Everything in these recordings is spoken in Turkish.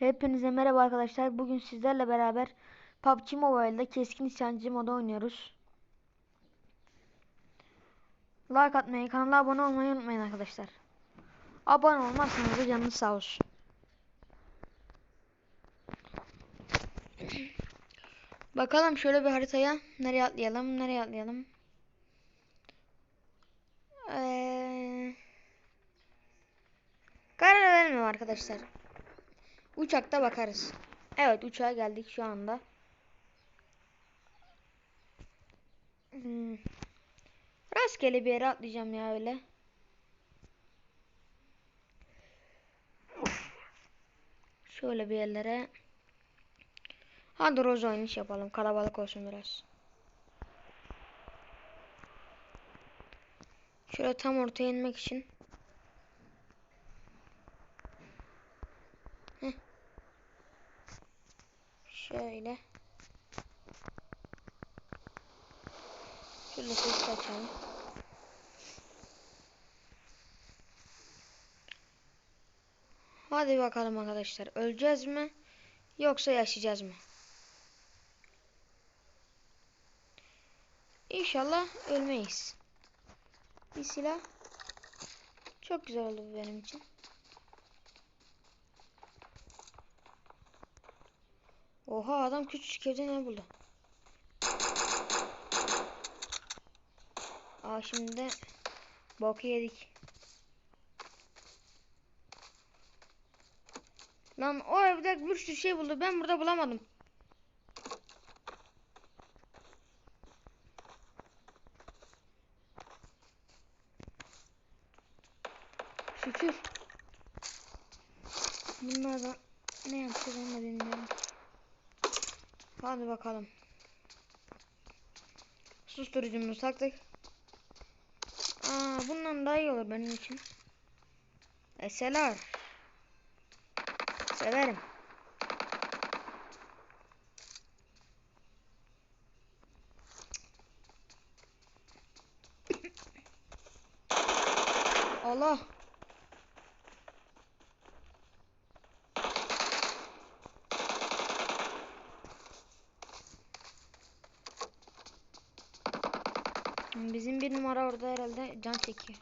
Hepinize merhaba arkadaşlar. Bugün sizlerle beraber PUBG Mobile'da keskin nişancı modu oynuyoruz. Like atmayı, kanala abone olmayı unutmayın arkadaşlar. Abone olmazsanız da canınız sağ olsun. Bakalım şöyle bir haritaya nereye atlayalım, nereye atlayalım. Ee, karar vermiyorum arkadaşlar. Uçakta bakarız. Evet uçağa geldik şu anda. Hmm. Rastgele bir yere atlayacağım ya öyle. Şöyle bir yerlere. Hadi Rose oynuş yapalım. Kalabalık olsun biraz. Şöyle tam ortaya inmek için. Şöyle. Şöyle ses açalım. Hadi bakalım arkadaşlar. Öleceğiz mi? Yoksa yaşayacağız mı? İnşallah ölmeyiz. Bir silah. Çok güzel oldu benim için. Oha adam küçücük evde ne buldu? Aa şimdi de boku yedik. Lan o evde bir sürü şey buldu. Ben burada bulamadım. Şükür. Bunlardan ne yapacağız onu da bilmiyorum. Hadi bakalım. Susturucumuzu taktık. Aa, bundan daha iyi olur benim için. Eseler. Severim. Allah. Bizim bir numara orada herhalde can çekiyor.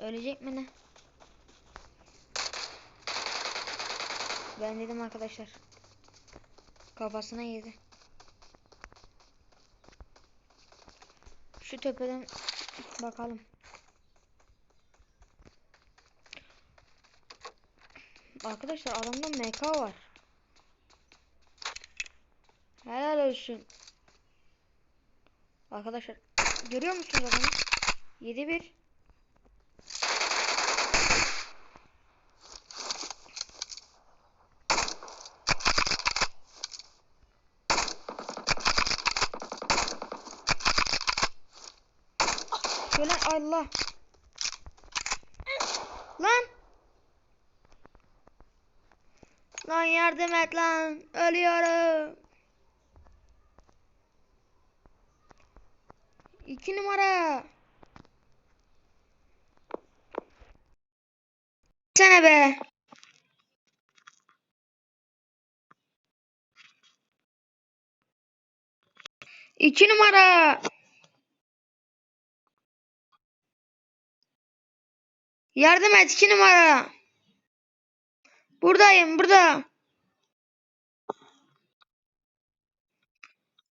Ölecek mi ne? Ben dedim arkadaşlar. Kafasına yedi. Şu tepeden bakalım. Arkadaşlar adamda MK var. Helal olsun. Arkadaşlar görüyor musunuz adamı? 7-1. Şöyle Allah. Lan. Lan yardım et lan. Ölüyorum. İki numara. Sene be. İki numara. Yardım et iki numara. Buradayım burada.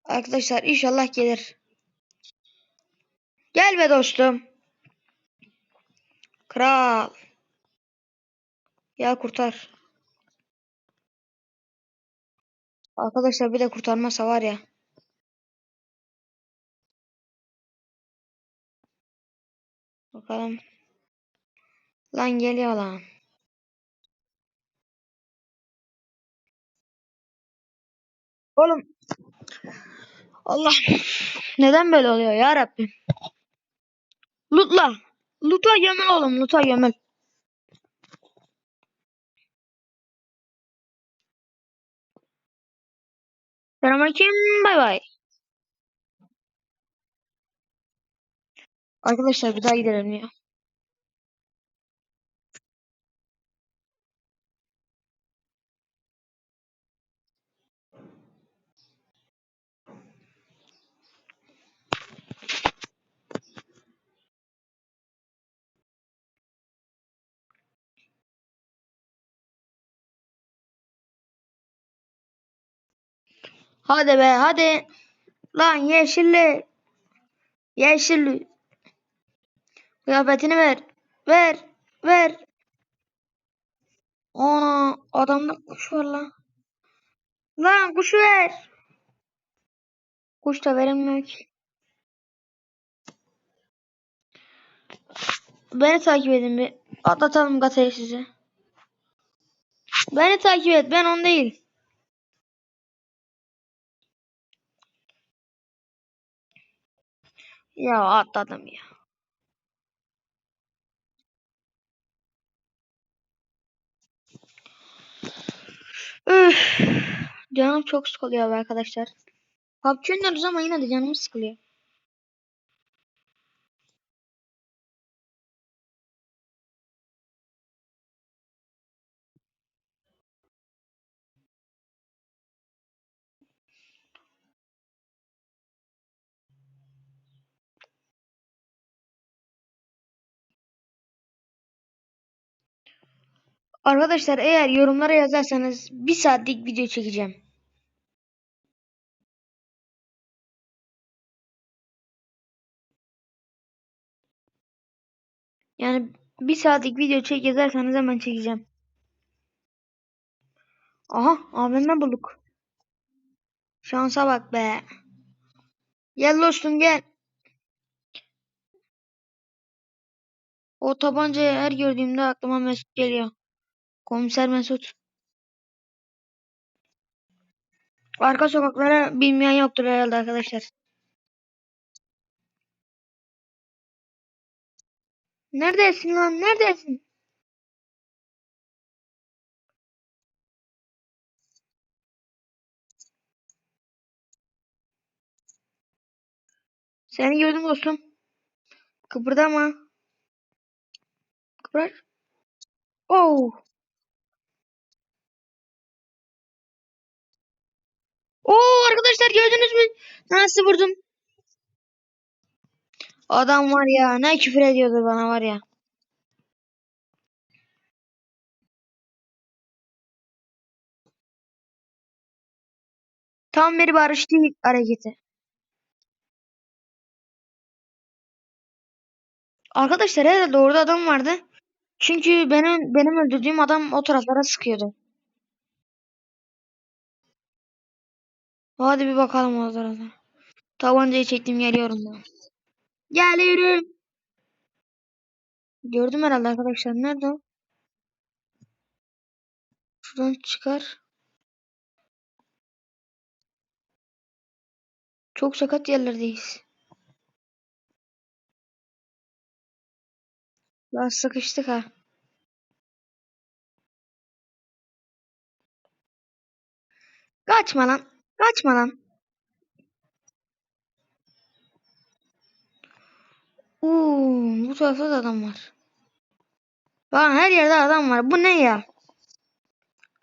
Arkadaşlar inşallah gelir. Gel be dostum. Kral. Ya kurtar. Arkadaşlar bir de kurtarmasa var ya. Bakalım. Lan geliyor lan. Oğlum. Allah. Neden böyle oluyor ya Rabbim? Lutla. Luta gömül oğlum. Luta gömül. Selamünaleyküm. Bay bay. Arkadaşlar bir daha gidelim ya. Hadi be hadi. Lan yeşilli. Yeşilli. Kıyafetini ver. Ver. Ver. Ana adamda kuş var lan. Lan kuşu ver. Kuş da verilmiyor ki. Beni takip edin bir. Atlatalım gatayı size. Beni takip et. Ben on değil. Ya atladım ya. Üf. Canım çok sıkılıyor arkadaşlar. PUBG oynuyoruz ama yine de canım sıkılıyor. Arkadaşlar eğer yorumlara yazarsanız bir saatlik video çekeceğim. Yani bir saatlik video çek yazarsanız hemen çekeceğim. Aha abimden bulduk. Şansa bak be. Gel dostum gel. O tabancayı her gördüğümde aklıma Mesut geliyor. Komiser Mesut. Arka sokaklara bilmeyen yoktur herhalde arkadaşlar. Neredesin lan? Neredesin? Seni gördüm dostum. Kıpırdama. Kıpır. Oh. Oo arkadaşlar gördünüz mü? Nasıl vurdum? Adam var ya ne küfür ediyordu bana var ya. Tam bir barış değil hareketi. Arkadaşlar herhalde orada adam vardı. Çünkü benim benim öldürdüğüm adam o taraflara sıkıyordu. Hadi bir bakalım o tarafa. Tabancayı çektim geliyorum ben. Geliyorum. Gördüm herhalde arkadaşlar. Nerede o? Şuradan çıkar. Çok sakat yerlerdeyiz. Daha sıkıştık ha. Kaçma lan. Kaçma lan. Uuu bu tarafta da adam var. Lan her yerde adam var. Bu ne ya?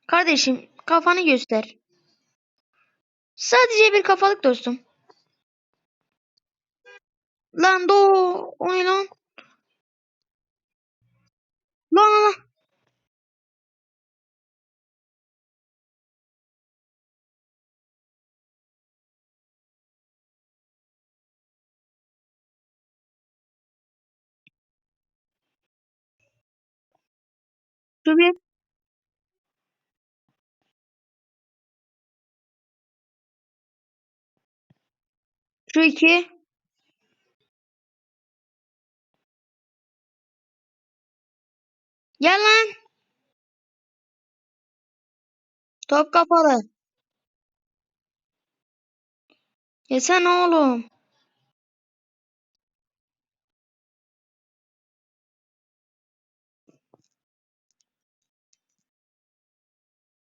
Kardeşim kafanı göster. Sadece bir kafalık dostum. Lan do o ne lan? Lan lan lan. Şu bir. Şu iki. Gel lan. Top kafalı. Yesene oğlum.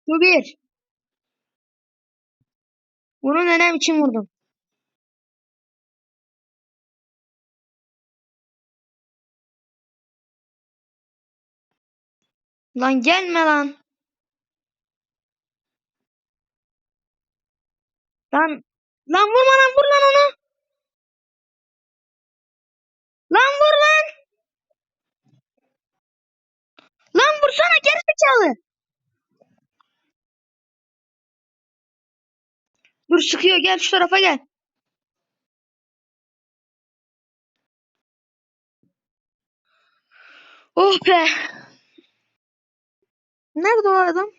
Şu bir. Bunu nenem için vurdum. Lan gelme lan. Lan. Lan vurma lan vur lan onu. Lan vur lan. Lan vursana geri zekalı. Dur sıkıyor gel şu tarafa gel. Oh be. Nerede o adam?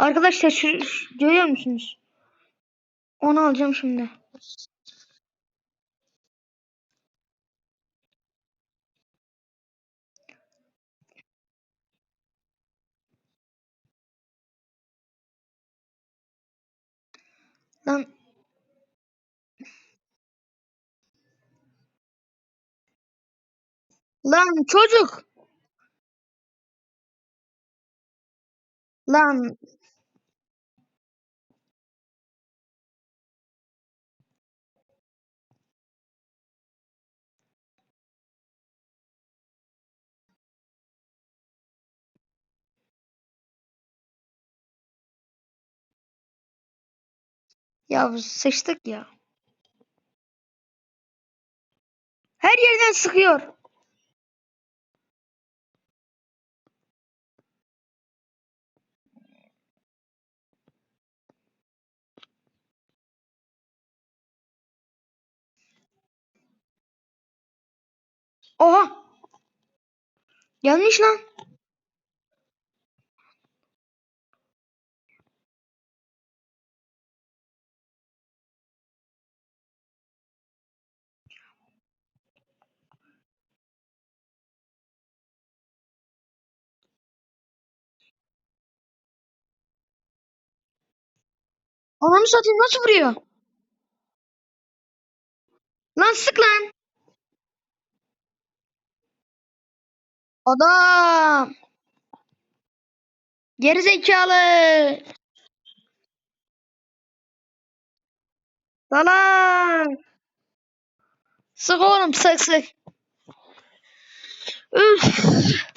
Arkadaşlar şu, şu- görüyor musunuz? Onu alacağım şimdi. Lan lan çocuk. Lan ya sıçtık ya. Her yerden sıkıyor. Oha. Gelmiş lan. Ananı satayım nasıl vuruyor? Lan sık lan. Adam. Geri zekalı. Salak. Sık oğlum sık sık. Üf.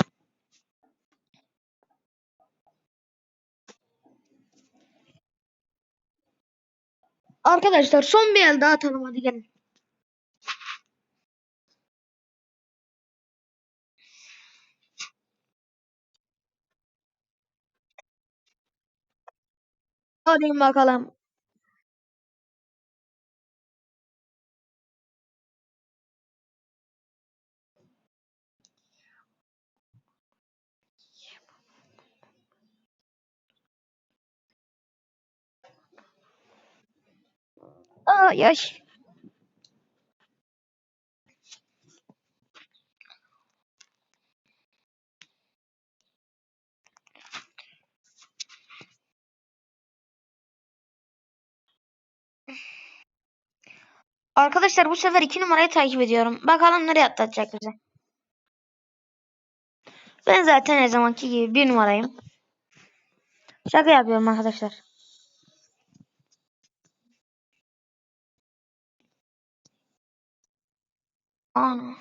Arkadaşlar son bir el daha atalım hadi gelin. Hadi bakalım. Ay ay. Arkadaşlar bu sefer iki numarayı takip ediyorum. Bakalım nereye atlatacak bize. Ben zaten her zamanki gibi bir numarayım. Şaka yapıyorum arkadaşlar. Ana.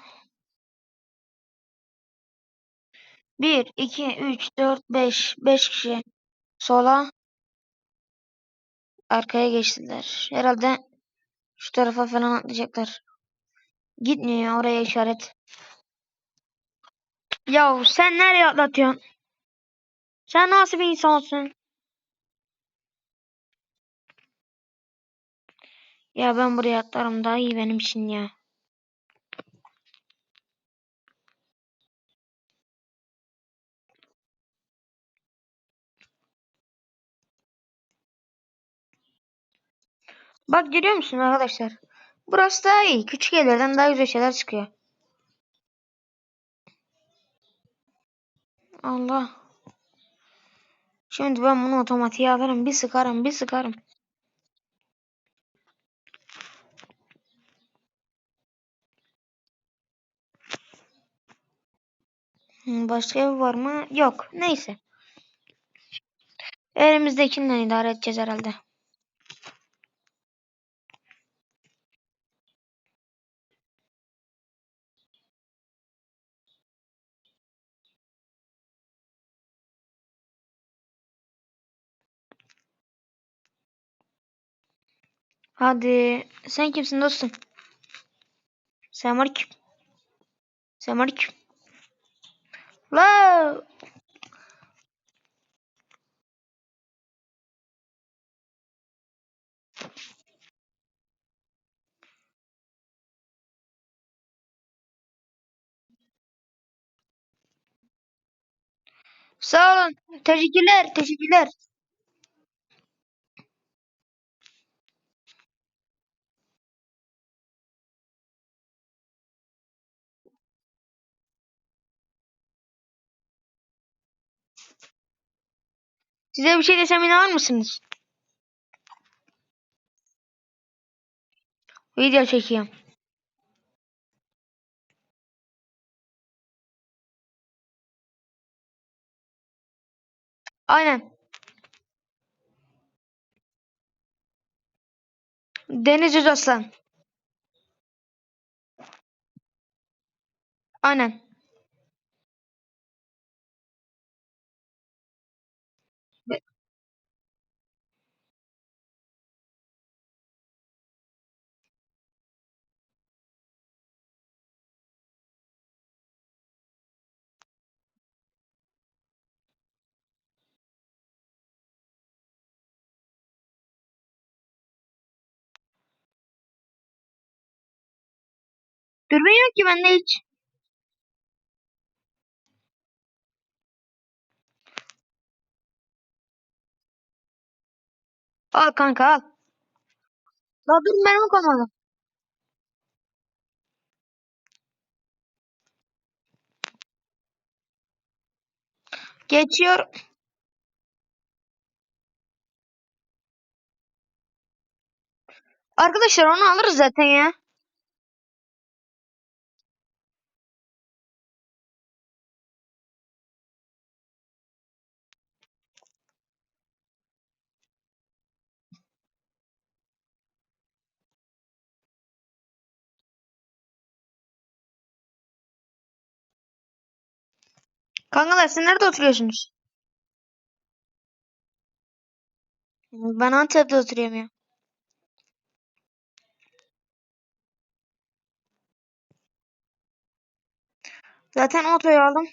1, 2, 3, 4, 5. 5 kişi. Sola. Arkaya geçtiler. Herhalde şu tarafa falan atlayacaklar. Gitmiyor oraya işaret. Ya sen nereye atlatıyorsun? Sen nasıl bir insansın? Ya ben buraya atlarım daha iyi benim için ya. Bak görüyor musun arkadaşlar? Burası daha iyi. Küçük yerlerden daha güzel şeyler çıkıyor. Allah. Şimdi ben bunu otomatiğe alırım. Bir sıkarım, bir sıkarım. Hmm, Başka ev var mı? Yok. Neyse. Elimizdekinden idare edeceğiz herhalde. Hadi. Sen kimsin dostum? Selamünaleyküm. Selamünaleyküm. La. Sağ olun. Teşekkürler. Teşekkürler. Size bir şey desem inanır mısınız? Video çekiyorum. Aynen. Deniz Özaslan. Aynen. Dürbün yok ki bende hiç. Al kanka al. La dur benim konuda. Geçiyor. Arkadaşlar onu alırız zaten ya. Kankalar siz nerede oturuyorsunuz? Ben Antep'te oturuyorum ya. Zaten otoyu aldım.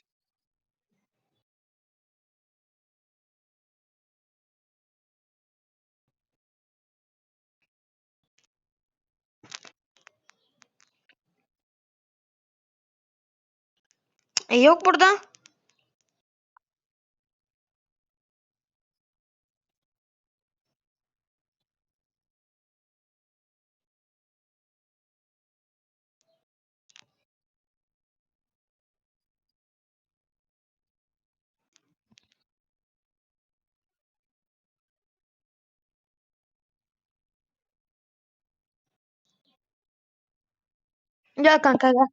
E yok burada. Gel kanka gel.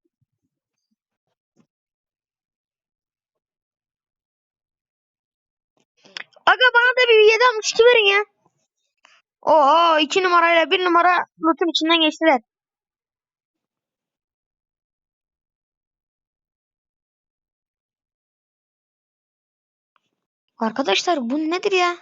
Aga bana da bir 762 verin ya. Oo iki numarayla bir numara lootun içinden geçtiler. Arkadaşlar bu nedir ya?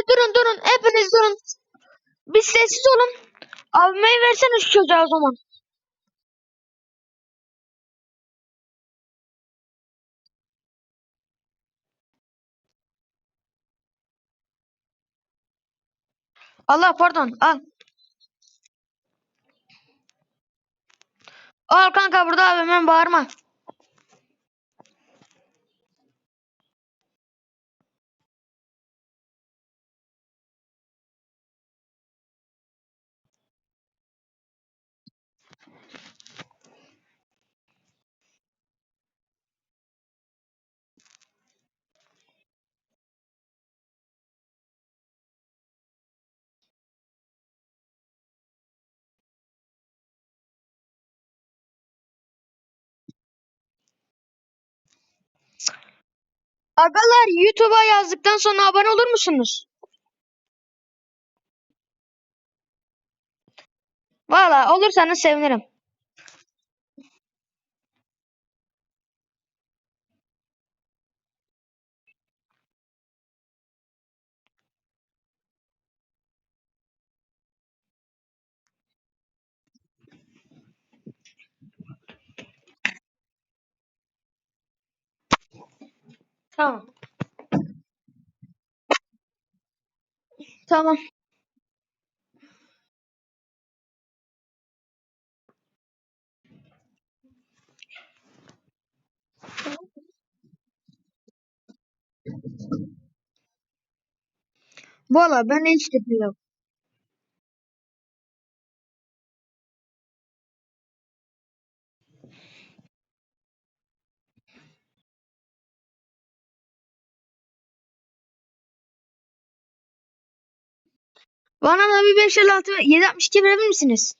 Abi durun durun hepiniz durun. Bir sessiz olun. Almayı versene şu çocuğa o zaman. Allah pardon al. Al kanka burada abi hemen bağırma. Agalar YouTube'a yazdıktan sonra abone olur musunuz? Valla olursanız sevinirim. Tamam. Tamam. Valla ben hiç gitmiyorum. Bana da bir 556 ve 762 verebilir misiniz?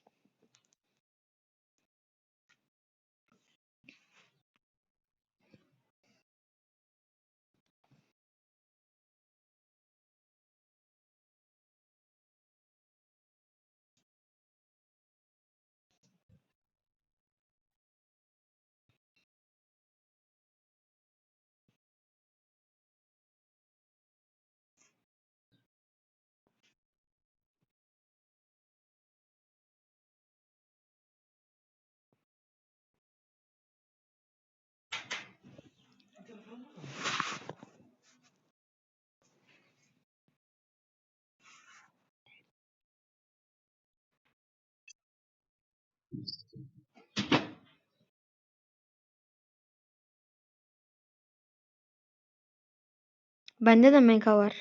Bende de MK var.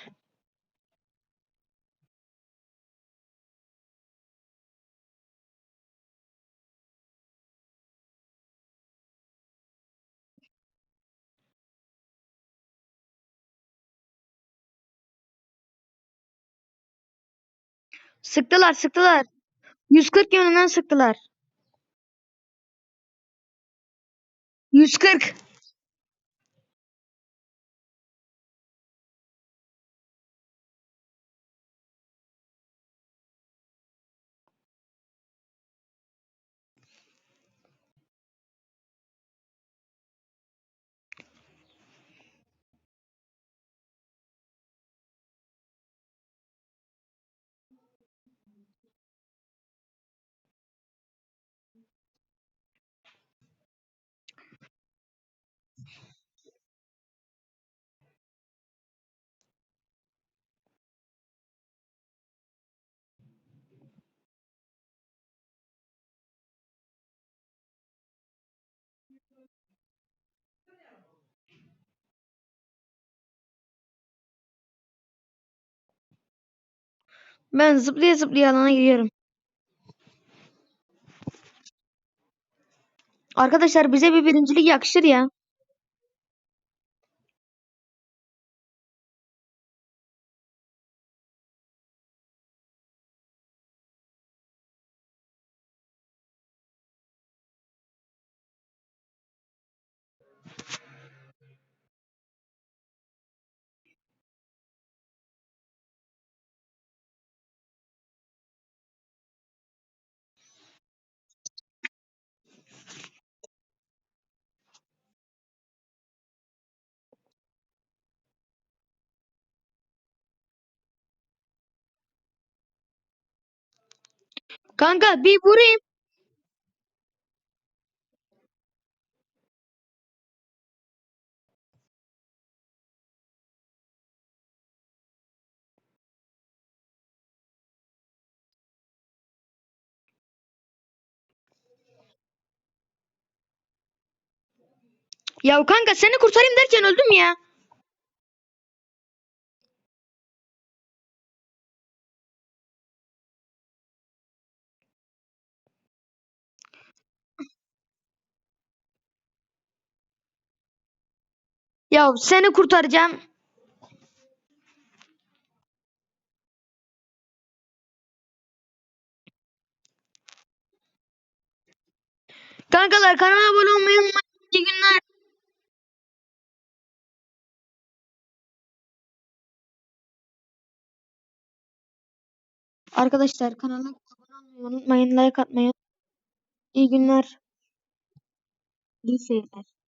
Sıktılar sıktılar. 140 yönünden sıktılar. 140. Ben zıplaya zıplaya alana giriyorum. Arkadaşlar bize bir birincilik yakışır ya. Kanka bir vurayım. Ya kanka seni kurtarayım derken öldüm ya. Ya seni kurtaracağım. Kankalar kanala abone olmayı unutmayın. İyi günler. Arkadaşlar kanala abone olmayı unutmayın. Like atmayı. İyi günler. İyi seyirler.